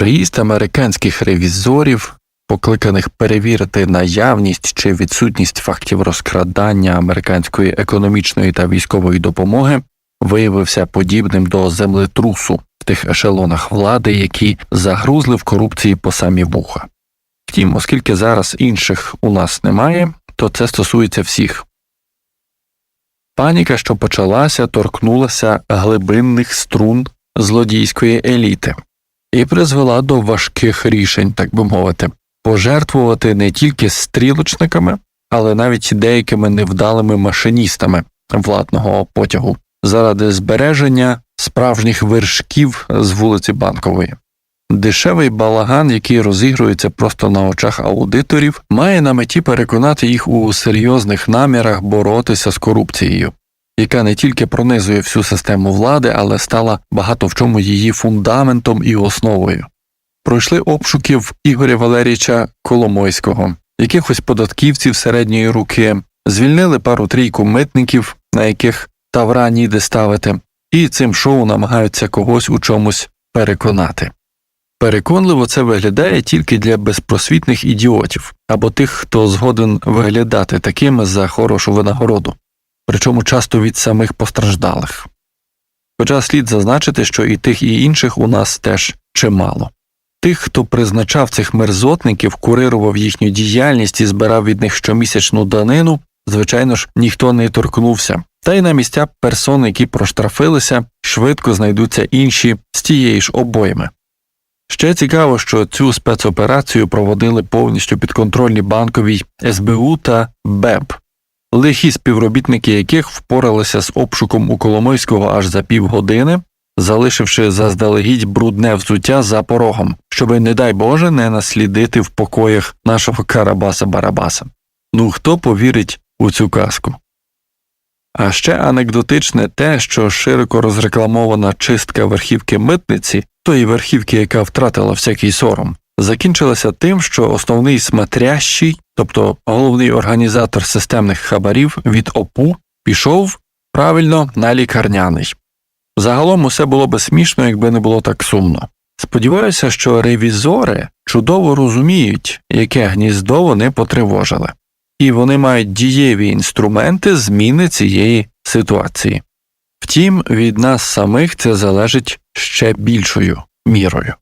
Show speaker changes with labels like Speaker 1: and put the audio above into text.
Speaker 1: Приїзд американських ревізорів, покликаних перевірити наявність чи відсутність фактів розкрадання американської економічної та військової допомоги, виявився подібним до землетрусу в тих ешелонах влади, які загрузли в корупції по самі вуха. Втім, оскільки зараз інших у нас немає, то це стосується всіх. Паніка, що почалася, торкнулася глибинних струн злодійської еліти і призвела до важких рішень, так би мовити, пожертвувати не тільки стрілочниками, але навіть деякими невдалими машиністами владного потягу заради збереження справжніх вершків з вулиці Банкової. Дешевий балаган, який розігрується просто на очах аудиторів, має на меті переконати їх у серйозних намірах боротися з корупцією, яка не тільки пронизує всю систему влади, але стала багато в чому її фундаментом і основою. Пройшли обшуки в Ігоря Валерійовича Коломойського, якихось податківців середньої руки, звільнили пару трійку митників, на яких тавра ніде ставити, і цим шоу намагаються когось у чомусь переконати. Переконливо це виглядає тільки для безпросвітних ідіотів або тих, хто згоден виглядати такими за хорошу винагороду, причому часто від самих постраждалих. Хоча слід зазначити, що і тих, і інших у нас теж чимало. Тих, хто призначав цих мерзотників, курирував їхню діяльність і збирав від них щомісячну данину, звичайно ж, ніхто не торкнувся, та й на місця персон, які проштрафилися, швидко знайдуться інші з тієї ж обойми. Ще цікаво, що цю спецоперацію проводили повністю підконтрольні банковій СБУ та БЕП, лихі співробітники яких впоралися з обшуком у Коломойського аж за півгодини, залишивши заздалегідь брудне взуття за порогом, щоби, не дай Боже, не наслідити в покоях нашого Карабаса Барабаса. Ну хто повірить у цю казку? А ще анекдотичне те, що широко розрекламована чистка верхівки митниці, тої верхівки, яка втратила всякий сором, закінчилася тим, що основний смотрящий, тобто головний організатор системних хабарів від ОПУ, пішов правильно на лікарняний. Загалом усе було би смішно, якби не було так сумно. Сподіваюся, що ревізори чудово розуміють, яке гніздо вони потривожили, і вони мають дієві інструменти зміни цієї ситуації. Втім, від нас самих це залежить ще більшою мірою.